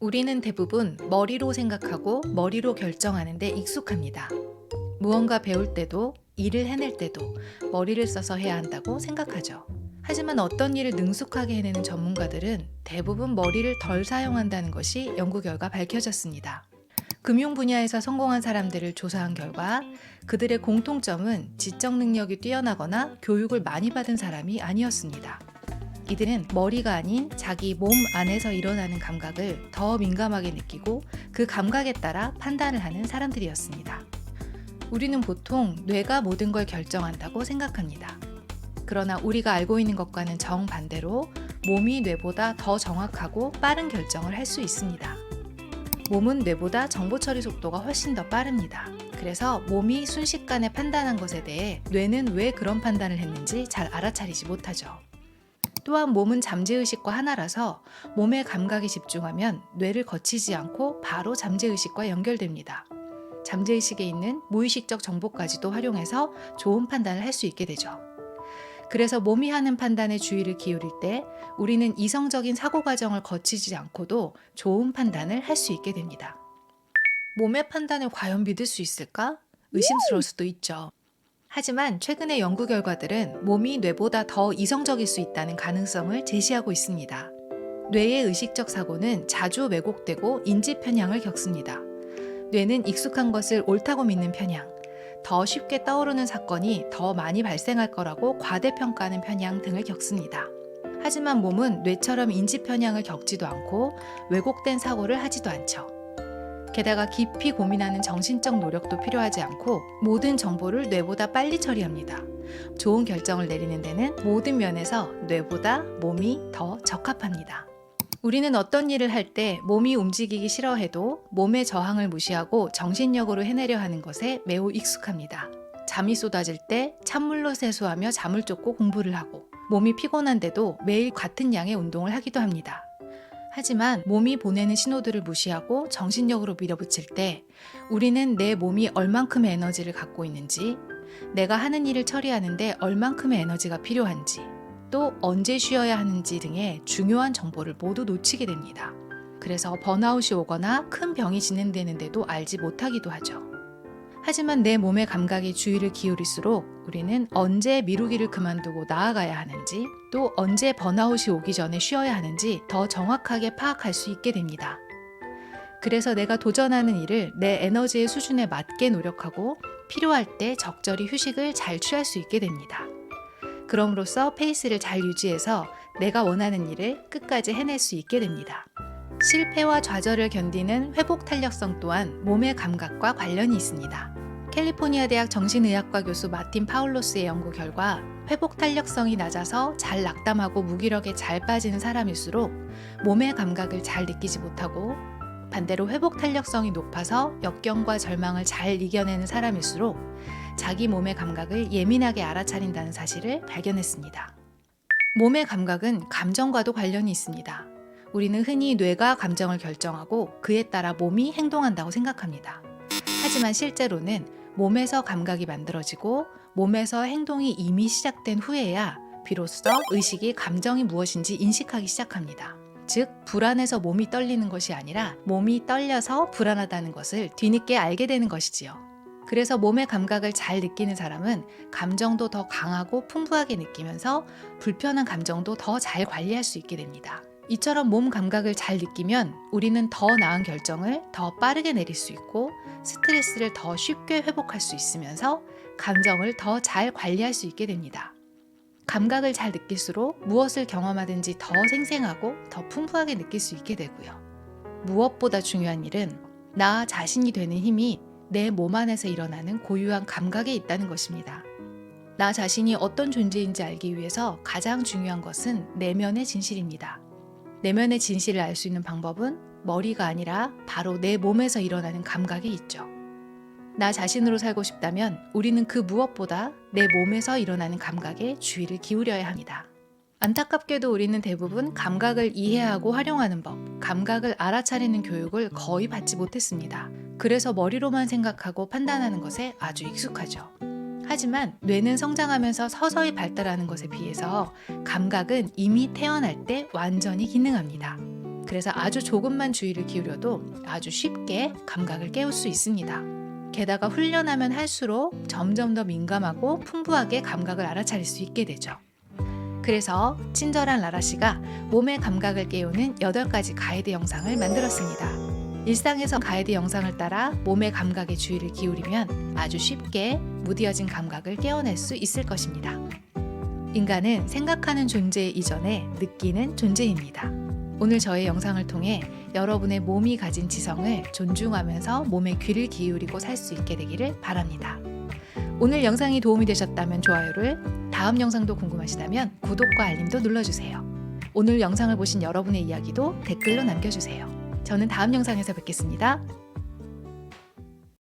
우리는 대부분 머리로 생각하고 머리로 결정하는데 익숙합니다. 무언가 배울 때도 일을 해낼 때도 머리를 써서 해야 한다고 생각하죠. 하지만 어떤 일을 능숙하게 해내는 전문가들은 대부분 머리를 덜 사용한다는 것이 연구 결과 밝혀졌습니다. 금융 분야에서 성공한 사람들을 조사한 결과 그들의 공통점은 지적 능력이 뛰어나거나 교육을 많이 받은 사람이 아니었습니다. 이들은 머리가 아닌 자기 몸 안에서 일어나는 감각을 더 민감하게 느끼고 그 감각에 따라 판단을 하는 사람들이었습니다. 우리는 보통 뇌가 모든 걸 결정한다고 생각합니다. 그러나 우리가 알고 있는 것과는 정반대로 몸이 뇌보다 더 정확하고 빠른 결정을 할 수 있습니다. 몸은 뇌보다 정보 처리 속도가 훨씬 더 빠릅니다. 그래서 몸이 순식간에 판단한 것에 대해 뇌는 왜 그런 판단을 했는지 잘 알아차리지 못하죠. 또한 몸은 잠재의식과 하나라서 몸의 감각에 집중하면 뇌를 거치지 않고 바로 잠재의식과 연결됩니다. 잠재의식에 있는 무의식적 정보까지도 활용해서 좋은 판단을 할 수 있게 되죠. 그래서 몸이 하는 판단에 주의를 기울일 때 우리는 이성적인 사고 과정을 거치지 않고도 좋은 판단을 할 수 있게 됩니다. 몸의 판단을 과연 믿을 수 있을까? 의심스러울 수도 있죠. 하지만 최근의 연구 결과들은 몸이 뇌보다 더 이성적일 수 있다는 가능성을 제시하고 있습니다. 뇌의 의식적 사고는 자주 왜곡되고 인지 편향을 겪습니다. 뇌는 익숙한 것을 옳다고 믿는 편향, 더 쉽게 떠오르는 사건이 더 많이 발생할 거라고 과대평가하는 편향 등을 겪습니다. 하지만 몸은 뇌처럼 인지 편향을 겪지도 않고 왜곡된 사고를 하지도 않죠. 게다가 깊이 고민하는 정신적 노력도 필요하지 않고 모든 정보를 뇌보다 빨리 처리합니다. 좋은 결정을 내리는 데는 모든 면에서 뇌보다 몸이 더 적합합니다. 우리는 어떤 일을 할 때 몸이 움직이기 싫어해도 몸의 저항을 무시하고 정신력으로 해내려 하는 것에 매우 익숙합니다. 잠이 쏟아질 때 찬물로 세수하며 잠을 쫓고 공부를 하고 몸이 피곤한데도 매일 같은 양의 운동을 하기도 합니다. 하지만 몸이 보내는 신호들을 무시하고 정신력으로 밀어붙일 때 우리는 내 몸이 얼만큼의 에너지를 갖고 있는지, 내가 하는 일을 처리하는데 얼만큼의 에너지가 필요한지, 또 언제 쉬어야 하는지 등의 중요한 정보를 모두 놓치게 됩니다. 그래서 번아웃이 오거나 큰 병이 진행되는데도 알지 못하기도 하죠. 하지만 내 몸의 감각에 주의를 기울일수록 우리는 언제 미루기를 그만두고 나아가야 하는지 또 언제 번아웃이 오기 전에 쉬어야 하는지 더 정확하게 파악할 수 있게 됩니다. 그래서 내가 도전하는 일을 내 에너지의 수준에 맞게 노력하고 필요할 때 적절히 휴식을 잘 취할 수 있게 됩니다. 그럼으로써 페이스를 잘 유지해서 내가 원하는 일을 끝까지 해낼 수 있게 됩니다. 실패와 좌절을 견디는 회복 탄력성 또한 몸의 감각과 관련이 있습니다. 캘리포니아 대학 정신의학과 교수 마틴 파울로스의 연구 결과 회복 탄력성이 낮아서 잘 낙담하고 무기력에 잘 빠지는 사람일수록 몸의 감각을 잘 느끼지 못하고 반대로 회복 탄력성이 높아서 역경과 절망을 잘 이겨내는 사람일수록 자기 몸의 감각을 예민하게 알아차린다는 사실을 발견했습니다. 몸의 감각은 감정과도 관련이 있습니다. 우리는 흔히 뇌가 감정을 결정하고 그에 따라 몸이 행동한다고 생각합니다. 하지만 실제로는 몸에서 감각이 만들어지고 몸에서 행동이 이미 시작된 후에야 비로소 의식이 감정이 무엇인지 인식하기 시작합니다. 즉, 불안해서 몸이 떨리는 것이 아니라 몸이 떨려서 불안하다는 것을 뒤늦게 알게 되는 것이지요. 그래서 몸의 감각을 잘 느끼는 사람은 감정도 더 강하고 풍부하게 느끼면서 불편한 감정도 더 잘 관리할 수 있게 됩니다. 이처럼 몸 감각을 잘 느끼면 우리는 더 나은 결정을 더 빠르게 내릴 수 있고 스트레스를 더 쉽게 회복할 수 있으면서 감정을 더 잘 관리할 수 있게 됩니다. 감각을 잘 느낄수록 무엇을 경험하든지 더 생생하고 더 풍부하게 느낄 수 있게 되고요. 무엇보다 중요한 일은 나 자신이 되는 힘이 내 몸 안에서 일어나는 고유한 감각에 있다는 것입니다. 나 자신이 어떤 존재인지 알기 위해서 가장 중요한 것은 내면의 진실입니다. 내면의 진실을 알 수 있는 방법은 머리가 아니라 바로 내 몸에서 일어나는 감각이 있죠. 나 자신으로 살고 싶다면 우리는 그 무엇보다 내 몸에서 일어나는 감각에 주의를 기울여야 합니다. 안타깝게도 우리는 대부분 감각을 이해하고 활용하는 법, 감각을 알아차리는 교육을 거의 받지 못했습니다. 그래서 머리로만 생각하고 판단하는 것에 아주 익숙하죠. 하지만 뇌는 성장하면서 서서히 발달하는 것에 비해서 감각은 이미 태어날 때 완전히 기능합니다. 그래서 아주 조금만 주의를 기울여도 아주 쉽게 감각을 깨울 수 있습니다. 게다가 훈련하면 할수록 점점 더 민감하고 풍부하게 감각을 알아차릴 수 있게 되죠. 그래서 친절한 라라 씨가 몸의 감각을 깨우는 8가지 가이드 영상을 만들었습니다. 일상에서 가이드 영상을 따라 몸의 감각에 주의를 기울이면 아주 쉽게 무디어진 감각을 깨어낼 수 있을 것입니다. 인간은 생각하는 존재 이전에 느끼는 존재입니다. 오늘 저의 영상을 통해 여러분의 몸이 가진 지성을 존중하면서 몸에 귀를 기울이고 살 수 있게 되기를 바랍니다. 오늘 영상이 도움이 되셨다면 좋아요를, 다음 영상도 궁금하시다면 구독과 알림도 눌러주세요. 오늘 영상을 보신 여러분의 이야기도 댓글로 남겨주세요. 저는 다음 영상에서 뵙겠습니다.